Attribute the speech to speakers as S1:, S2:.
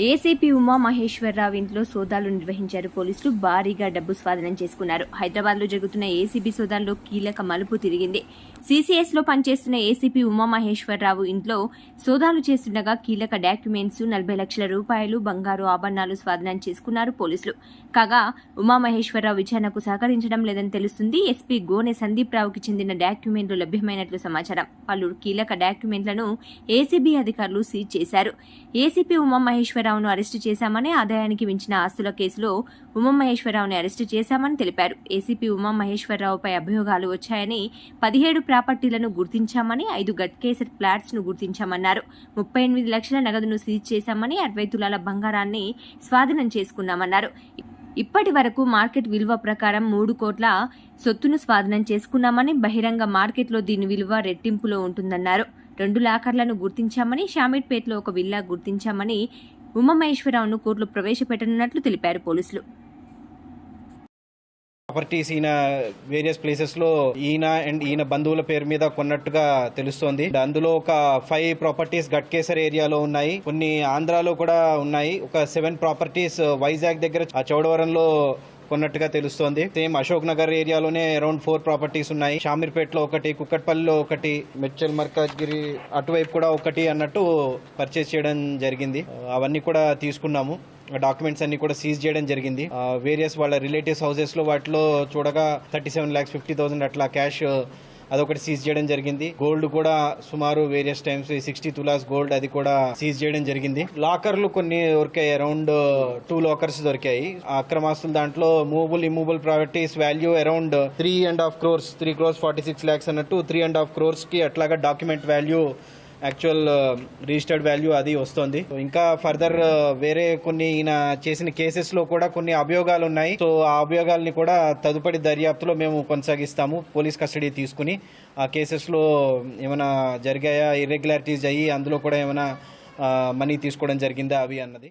S1: ACP Uma Maheswararao ఇంట్లో సోదాలు నిర్వహించారు పోలీసులు. భారీగా డబ్బు స్వాధీనం చేసుకున్నారు. హైదరాబాద్లో జరుగుతున్న ఏసీబీ సోదాల్లో కీలక మలుపు తిరిగింది. సీసీఎస్లో పనిచేస్తున్న ఏసీపీ ఉమామహేశ్వరరావు ఇంట్లో సోదాలు చేస్తుండగా కీలక డాక్యుమెంట్స్ నలభై లక్షల రూపాయలు బంగారు ఆభరణాలు స్వాధీనం చేసుకున్నారు పోలీసులు. కాగా ఉమామహేశ్వరరావు విచారణకు సహకరించడం లేదని తెలుస్తుంది. ఎస్పీ గోనె సందీప్ రావుకి చెందిన డాక్యుమెంట్లు లభ్యమైనట్లు సమాచారం. పలు కీలక డాక్యుమెంట్లను ఏసీబీ అధికారులు సీజ్ చేశారు. ఏసీపీ ఉమామహేశ్వరరావును అరెస్టు చేశామని ఆదాయానికి మించిన ఆస్తుల కేసులో ఉమా మహేశ్వరరావుని అరెస్టు చేశామని తెలిపారు. ఏసీపీ ఉమా మహేశ్వరరావుపై అభియోగాలు వచ్చాయని పదిహేడు ప్రాపర్టీలను గుర్తించామని ఐదు గట్కేసర్ ఫ్లాట్స్ను గుర్తించామన్నారు. ముప్పై ఎనిమిది లక్షల నగదును సీజ్ చేశామని అరవై తులాల బంగారాన్ని స్వాధీనం చేసుకున్నామన్నారు. ఇప్పటి వరకు మార్కెట్ విలువ ప్రకారం మూడు కోట్ల సొత్తును స్వాధీనం చేసుకున్నామని బహిరంగ మార్కెట్లో దీని విలువ రెట్టింపులో ఉంటుందన్నారు. రెండు లాకర్లను గుర్తించామని షామీర్పేటలో ఒక విల్లా గుర్తించామని ఉమామహేశ్వరరావును కోర్టులో ప్రవేశపెట్టనున్నట్లు తెలిపారు పోలీసులు.
S2: ప్రాపర్టీస్ ఈయన వేరియస్ ప్లేసెస్లో ఈయన అండ్ ఈయన బంధువుల పేరు మీద కొన్నట్టుగా తెలుస్తోంది. అందులో ఒక ఫైవ్ ప్రాపర్టీస్ గట్కేసర్ ఏరియాలో ఉన్నాయి. కొన్ని ఆంధ్రాలో కూడా ఉన్నాయి. ఒక సెవెన్ ప్రాపర్టీస్ వైజాగ్ దగ్గర ఆ చౌడవరంలో కొన్నట్టుగా తెలుస్తోంది. సేమ్ అశోక్ నగర్ ఏరియాలోనే అరౌండ్ ఫోర్ ప్రాపర్టీస్ ఉన్నాయి. షామీర్పేటలో ఒకటి కుక్కట్పల్లిలో ఒకటి మెచ్చల్ మర్కాజ్గిరి అటువైపు కూడా ఒకటి అన్నట్టు పర్చేస్ చేయడం జరిగింది. అవన్నీ కూడా తీసుకున్నాము. డాక్యుమెంట్స్ అన్ని కూడా సీజ్ చేయడం జరిగింది. వేరియస్ వాళ్ళ రిలేటివ్స్ హౌసెస్లో వాటిలో చూడగా thirty seven lakhs fifty thousand అట్లా క్యాష్ అదొకటి సీజ్ చేయడం జరిగింది. గోల్డ్ కూడా సుమారు various times sixty tolas gold అది కూడా సీజ్ చేయడం జరిగింది. లాకర్లు కొన్ని దొరికాయి అరౌండ్ టూ లాకర్స్ దొరికాయి. అక్రమాస్తులు దాంట్లో movable immovable properties value around three and half crores three crores forty six lakhs అన్నట్టు త్రీ అండ్ హాఫ్ క్రోర్స్కి అట్లాగా document value actual registered value అది వస్తుంది. ఇంకా ఫర్దర్ uh, వేరే కొన్ని ఈయన చేసిన కేసెస్లో కూడా కొన్ని అభియోగాలు ఉన్నాయి. సో ఆ అభియోగాల్ని కూడా తదుపరి దర్యాప్తులో మేము కొనసాగిస్తాము. పోలీస్ కస్టడీ తీసుకుని ఆ కేసెస్లో ఏమైనా జరిగాయా? ఇర్రెగ్యులారిటీస్ అయ్యి అందులో కూడా ఏమైనా uh, మనీ తీసుకోవడం జరిగిందా? అవి అన్నది.